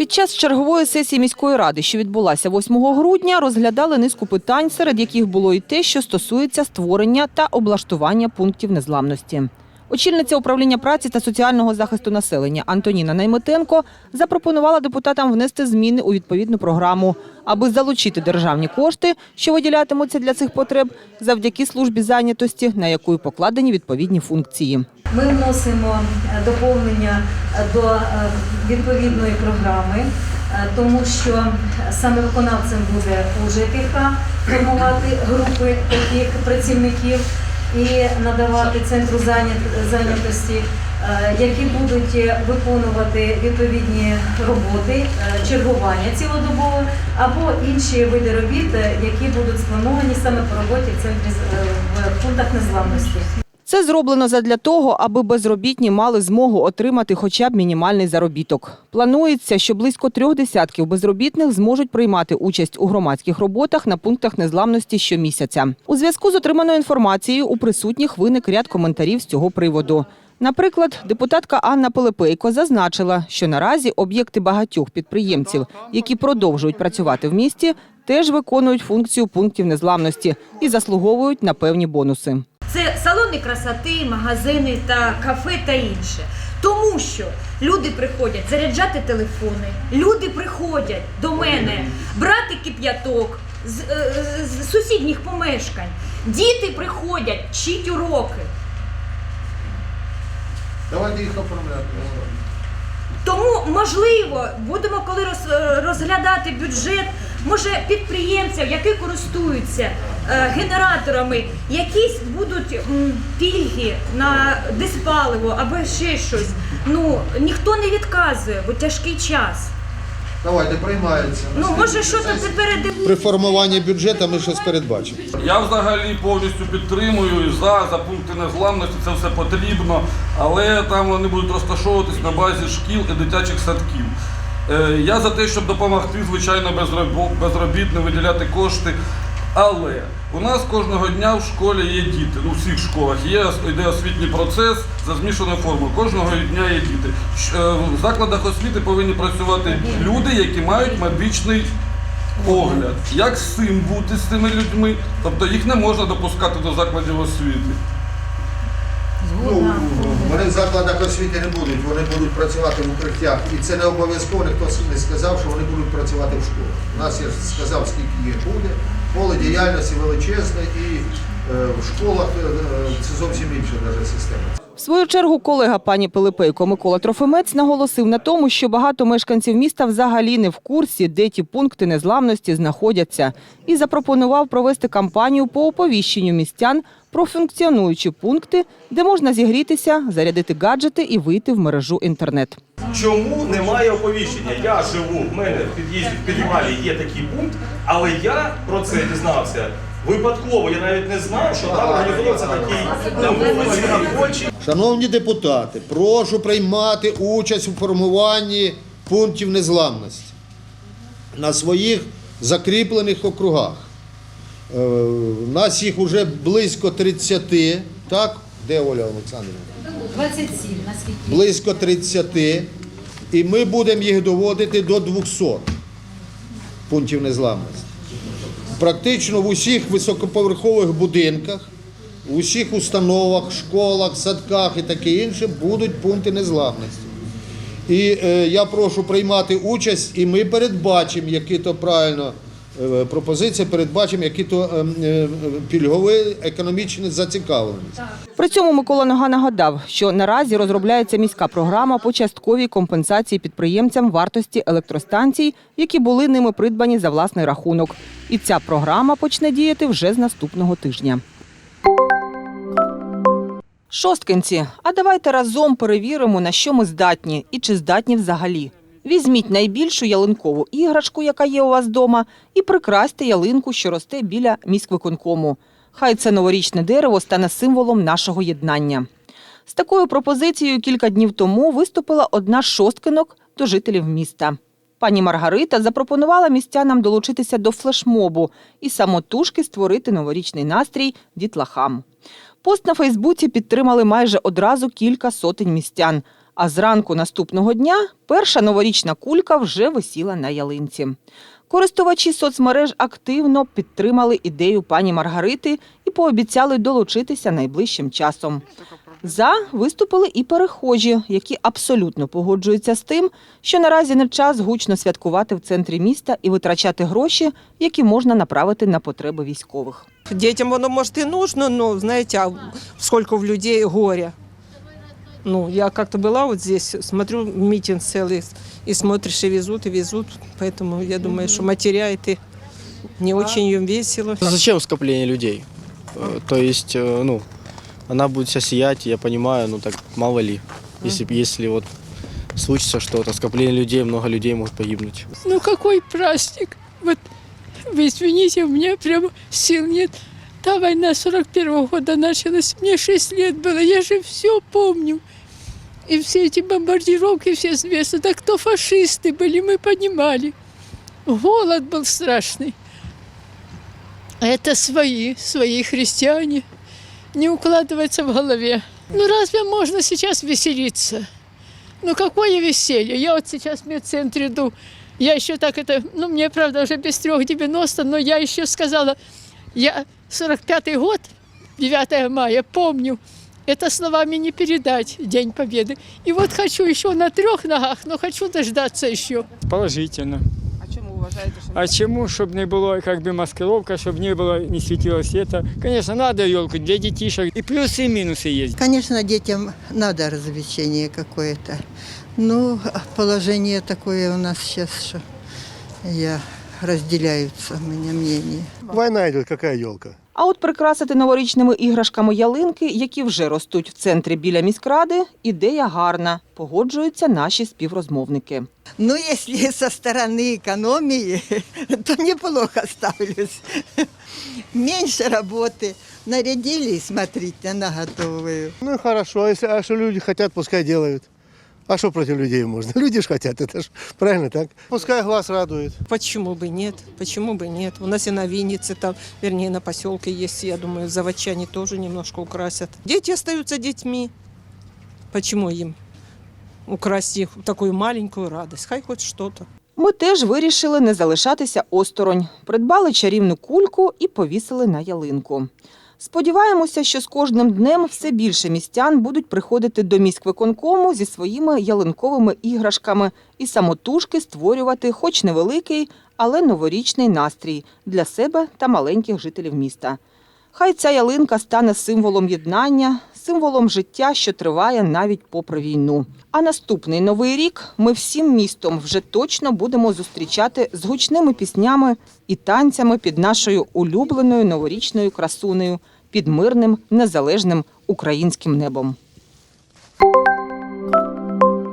Під час чергової сесії міської ради, що відбулася 8 грудня, розглядали низку питань, серед яких було і те, що стосується створення та облаштування пунктів незламності. Очільниця управління праці та соціального захисту населення Антоніна Найметенко запропонувала депутатам внести зміни у відповідну програму, аби залучити державні кошти, що виділятимуться для цих потреб, завдяки службі зайнятості, на яку покладені відповідні функції. Ми вносимо е, доповнення е, до е, відповідної програми, тому що саме виконавцем буде УЖКХ формувати групи таких працівників і надавати центру зайнятості, е, які будуть виконувати відповідні роботи, е, чергування цілодобове або інші види робіт, е, які будуть сплановані саме по роботі в центрі в пунктах незламності. Це зроблено задля того, аби безробітні мали змогу отримати хоча б мінімальний заробіток. Планується, що близько трьох десятків безробітних зможуть приймати участь у громадських роботах на пунктах незламності щомісяця. У зв'язку з отриманою інформацією у присутніх виник ряд коментарів з цього приводу. Наприклад, депутатка Анна Пилипейко зазначила, що наразі об'єкти багатьох підприємців, які продовжують працювати в місті, теж виконують функцію пунктів незламності і заслуговують на певні бонуси. Це салони красоти, магазини та кафе та інше. Тому що люди приходять заряджати телефони, люди приходять до мене брати кип'яток з, е, з- з сусідніх помешкань. Діти приходять вчить уроки. Давайте їх оформляти. Тому, можливо, будемо коли е, розглядати бюджет, може підприємців, які користуються генераторами, якісь будуть пільги на диспаливо або ще щось. Ну ніхто не відказує, бо тяжкий час. Давайте, приймається. Ну може, що то тепер При формуванні бюджету ми щось передбачимо. Я взагалі повністю підтримую і за, за пункти незламності, це все потрібно, але там вони будуть розташовуватись на базі шкіл і дитячих садків. Е, Я за те, щоб допомогти, звичайно, безробітним виділяти кошти. Але у нас кожного дня в школі є діти, ну у всіх школах є йде освітній процес за змішаною формою. Кожного дня є діти. Е, В закладах освіти повинні працювати люди, які мають медичний огляд. Як з цим бути з цими людьми? Тобто їх не можна допускати до закладів освіти. Вони в закладах освіти не будуть, вони будуть працювати в укриттях. І це не обов'язково, ніхто не сказав, що вони будуть працювати в школах. У нас я сказав, скільки їх буде. Поле діяльності величезне і е, в школах е, е, це зовсім інша навіть система. В свою чергу колега пані Пилипейко Микола Трофимець наголосив на тому, що багато мешканців міста взагалі не в курсі, де ті пункти незламності знаходяться, і запропонував провести кампанію по оповіщенню містян про функціонуючі пункти, де можна зігрітися, зарядити гаджети і вийти в мережу інтернет. Чому немає оповіщення? Я живу, в мене в під'їзді, в підвалі є такий пункт, але я про це дізнався випадково. Я навіть не знав, що там організовується такий на вулиці, на Польщі. Шановні депутати, прошу приймати участь у формуванні пунктів незламності на своїх закріплених округах. Е, У нас їх вже близько 30, так? Де Оля Олександрівна? 27, наскільки. Близько 30. І ми будемо їх доводити до 200 пунктів незламності. Практично в усіх високоповерхових будинках, в усіх установах, школах, садках і таке інше будуть пункти незламності. І е, я прошу приймати участь, і ми передбачимо, які то правильно е, пропозиції, передбачимо, які то е, е, пільгові економічні зацікавленості. При цьому Микола Нога нагадав, що наразі розробляється міська програма по частковій компенсації підприємцям вартості електростанцій, які були ними придбані за власний рахунок. І ця програма почне діяти вже з наступного тижня. Шосткинці, а давайте разом перевіримо, на що ми здатні і чи здатні взагалі. Візьміть найбільшу ялинкову іграшку, яка є у вас вдома, і прикрасьте ялинку, що росте біля міськвиконкому. Хай це новорічне дерево стане символом нашого єднання. З такою пропозицією кілька днів тому виступила одна з шосткинок до жителів міста. Пані Маргарита запропонувала містянам долучитися до флешмобу і самотужки створити новорічний настрій дітлахам. Пост на Фейсбуці підтримали майже одразу кілька сотень містян. А зранку наступного дня перша новорічна кулька вже висіла на ялинці. Користувачі соцмереж активно підтримали ідею пані Маргарити і пообіцяли долучитися найближчим часом. За виступили і перехожі, які абсолютно погоджуються з тим, що наразі не час гучно святкувати в центрі міста і витрачати гроші, які можна направити на потреби військових. Детям оно может и нужно, но знаете, а сколько в людей горя. Ну, я как-то была вот здесь, смотрю митинг целый, и смотришь, и везут, и везут. Поэтому я думаю, что матеря это не очень им весело. Зачем скопление людей? Э, То есть, э, ну, она будет вся сиять, я понимаю, ну так мало ли. Если, если вот случится что-то, скопление людей, много людей может погибнуть. Ну какой праздник? Вот вы извините, у меня прям сил нет. Та война 41 года началась, мне 6 лет было, я же все помню. И все эти бомбардировки, все известно. Да кто фашисты были, мы понимали. Голод был страшный. Это свои, свои христиане. Не укладывается в голове. Ну разве можно сейчас веселиться? Ну какое веселье? Я вот сейчас в медцентр иду. Я еще так это, ну мне правда уже без трех 90, но я еще сказала, я 45-й год, 9 мая, помню. Это словами не передать, День Победы. И вот хочу еще на трех ногах, но хочу дождаться еще. Положительно. А чому вважаєте, що А чему, чтобы не было как бы маскировка, чтобы не было, не светило света? Конечно, надо елку для детишек. И плюсы, и минусы есть. Конечно, детям надо развлечение какое-то. Ну, положение такое у нас сейчас, что я разделяются у меня мнения. Война идет, какая елка? А от прикрасити новорічними іграшками ялинки, які вже ростуть в центрі біля міськради, ідея гарна. Погоджуються наші співрозмовники. Ну, если со стороны экономии, то неплохо ставлюсь. Меньше работы. Нарядили и смотрите на готовую. Ну и хорошо, если а что люди хотят, пускай делают. А что против людей можно? Люди же хотят, это ж правильно так? Пускай глаз радует. Почему бы нет? Почему бы нет? У нас и на Виннице, там, вернее, на поселке есть, я думаю, заводчане тоже немножко украсят. Дети остаются детьми. Почему им украсть их такую маленькую радость? Хай хоть что-то. Ми теж вирішили не залишатися осторонь. Придбали чарівну кульку і повісили на ялинку. Сподіваємося, що з кожним днем все більше містян будуть приходити до міськвиконкому зі своїми ялинковими іграшками і самотужки створювати хоч невеликий, але новорічний настрій для себе та маленьких жителів міста. Хай ця ялинка стане символом єднання, символом життя, що триває навіть попри війну. А наступний новий рік ми всім містом вже точно будемо зустрічати з гучними піснями і танцями під нашою улюбленою новорічною красунею, під мирним незалежним українським небом.